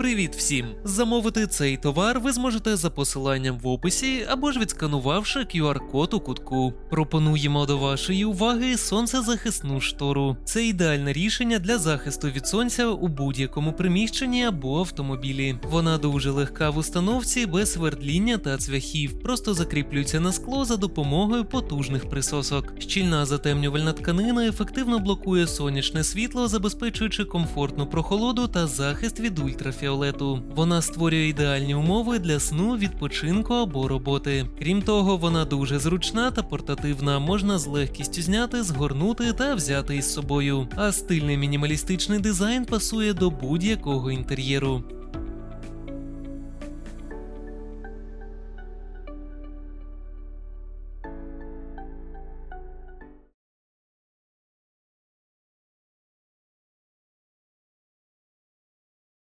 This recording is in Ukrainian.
Привіт всім! Замовити цей товар ви зможете за посиланням в описі або ж відсканувавши QR-код у кутку. Пропонуємо до вашої уваги сонцезахисну штору. Це ідеальне рішення для захисту від сонця у будь-якому приміщенні або автомобілі. Вона дуже легка в установці без свердління та цвяхів, просто закріплюється на скло за допомогою потужних присосок. Щільна затемнювальна тканина ефективно блокує сонячне світло, забезпечуючи комфортну прохолоду та захист від ультрафіолету. Вона створює ідеальні умови для сну, відпочинку або роботи. Крім того, вона дуже зручна та портативна, можна з легкістю зняти, згорнути та взяти із собою. А стильний мінімалістичний дизайн пасує до будь-якого інтер'єру.